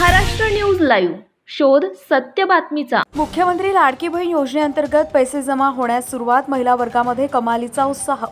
Maharashtra news live. शोध सत्य बातमीचा. मुख्यमंत्री लाडकी बहीण योजनेअंतर्गत पैसे जमा होण्यास सुरुवात महिला वर्गामध्ये कमालीचा उत्साह.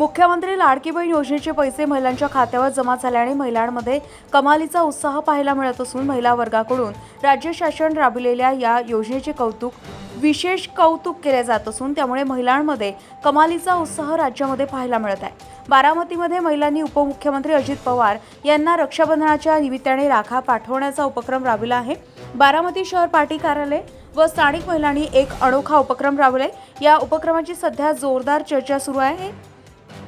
मुख्यमंत्री लाडकी बहीण योजनेचे पैसे महिलांच्या खात्यावर जमा झाल्याने महिलांमध्ये कमालीचा उत्साह पाहायला मिळत असून महिला वर्गाकडून राज्य शासन राबविलेल्या या योजनेचे कौतुक विशेष कौतुक केले जात असून त्यामुळे महिलांमध्ये कमालीचा उत्साह राज्यामध्ये पाहायला मिळत आहे. बारामतीमध्ये महिलांनी उपमुख्यमंत्री अजित पवार यांना रक्षाबंधनाच्या निमित्ताने राखा पाठवण्याचा उपक्रम राबविला आहे. बारामती शहर पार्टी कार्यालय व स्थानिक महिलांनी एक अनोखा उपक्रम राबवलाय. या उपक्रमाची सध्या जोरदार चर्चा सुरू आहे.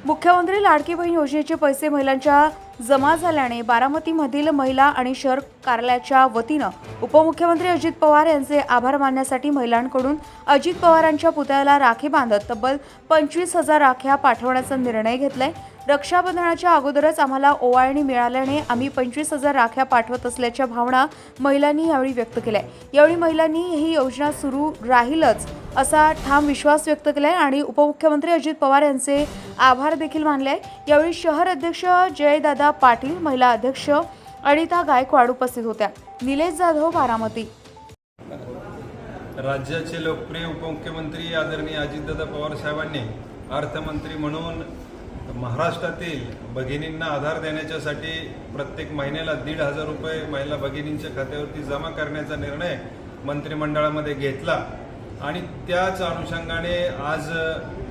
मुख्यमंत्री लाडकी बहीण योजनेचे पैसे महिलांच्या जमा झाल्याने बारामतीमधील महिला आणि शहर कार्यालयाच्या वतीनं उपमुख्यमंत्री अजित पवार यांचे आभार मानण्यासाठी महिलांकडून अजित पवारांच्या पुतळ्याला राखी बांधत तब्बल पंचवीस हजार राख्या पाठवण्याचा निर्णय घेतलाय. रक्षाबंधनाच्या अगोदरच आम्हाला ओवाळणी मिळाल्याने आम्ही पंचवीस हजार राख्या पाठवत असल्याच्या भावना महिलांनी यावेळी व्यक्त केल्या. यावेळी महिलांनी ही योजना सुरू राहीलच असा ठाम विश्वास व्यक्त केलाय आणि उपमुख्यमंत्री अजित पवार यांचे आभार देखील मानले आहे. यावेळी शहर अध्यक्ष जयदादा पाटील महिला अध्यक्ष अनिता गायकवाड उपस्थित होत्या. निलेश जाधव बारामती. राज्याचे लोकप्रिय उपमुख्यमंत्री आदरणीय अजितदादा पवार साहेबांनी अर्थमंत्री म्हणून महाराष्ट्रातील भगिनींना आधार देण्याच्यासाठी प्रत्येक महिन्याला दीड हजार रुपये महिला भगिनींच्या खात्यावरती जमा करण्याचा निर्णय मंत्रिमंडळामध्ये घेतला. आणि त्याच अनुषंगाने आज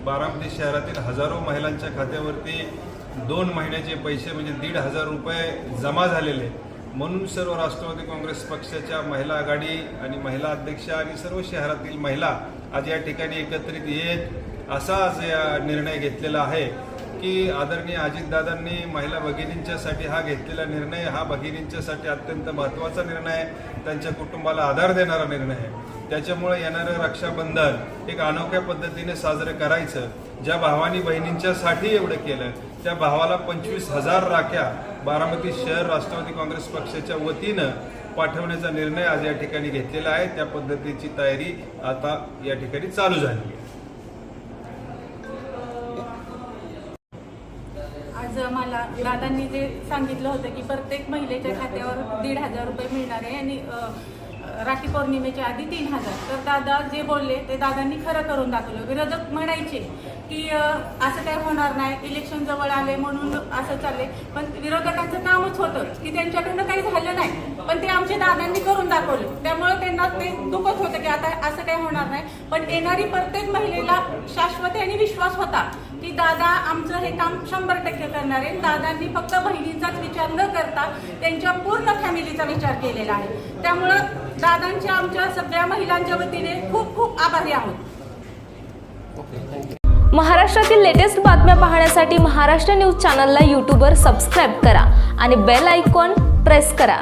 बारामती शहरातील हजारो महिलांच्या खात्यावरती दोन महिन्याचे पैसे म्हणजे दीड हजार रुपये जमा झालेले. म्हणून सर्व राष्ट्रवादी काँग्रेस पक्षाच्या महिला आघाडी आणि महिला अध्यक्षा आणि सर्व शहरातील महिला आज या ठिकाणी एकत्रित येत असा आज या निर्णय घेतलेला आहे की आदरणीय अजितदादांनी महिला भगिनींच्यासाठी हा घेतलेला निर्णय हा भगिनींच्यासाठी अत्यंत महत्त्वाचा निर्णय आहे. त्यांच्या कुटुंबाला आधार देणारा निर्णय आहे. त्याच्यामुळे येणारं रक्षाबंधन एक अनोख्या पद्धतीने साजरं करायचं. ज्या भावानी बहिणींच्यासाठी एवढं केलं त्या भावाला पंचवीस हजार राख्या बारामती शहर राष्ट्रवादी काँग्रेस पक्षाच्या वतीनं पाठवण्याचा निर्णय आज या ठिकाणी घेतलेला आहे. त्या पद्धतीची तयारी आता या ठिकाणी चालू झाली आहे. आज मला दादांनी जे सांगितलं होतं की प्रत्येक महिलेच्या खात्यावर दीड हजार रुपये मिळणार आहे आणि राखी पौर्णिमेच्या आधी तीन हजार. तर दादा जे बोलले ते दादांनी खरं करून दाखवलं. विरोधक म्हणायचे की असं काही होणार नाही इलेक्शन जवळ आले म्हणून असं चालले पण विरोधकांचं कामच होतं की त्यांच्याकडनं काही झालं नाही. पण ते आमच्या दादांनी करून दाखवलं. त्यामुळे त्यांना ते दुखत होतं की आता असं काही होणार नाही. पण येणारी प्रत्येक महिलेला शाश्वत आणि विश्वास होता की दादा आमचं हे काम शंभर टक्के करणार आहे. दादांनी फक्त बहिणींचाच विचार न करता त्यांच्या पूर्ण फॅमिलीचा विचार केलेला आहे. त्यामुळं दादांच्या आमच्या सगळ्या महिलांच्या वतीने खूप खूप आभारी आहोत. महाराष्ट्रातील लेटेस्ट बातम्या पाहण्यासाठी महाराष्ट्र न्यूज चॅनलला यूट्यूबवर सबस्क्राईब करा आणि बेल आयकॉन प्रेस करा.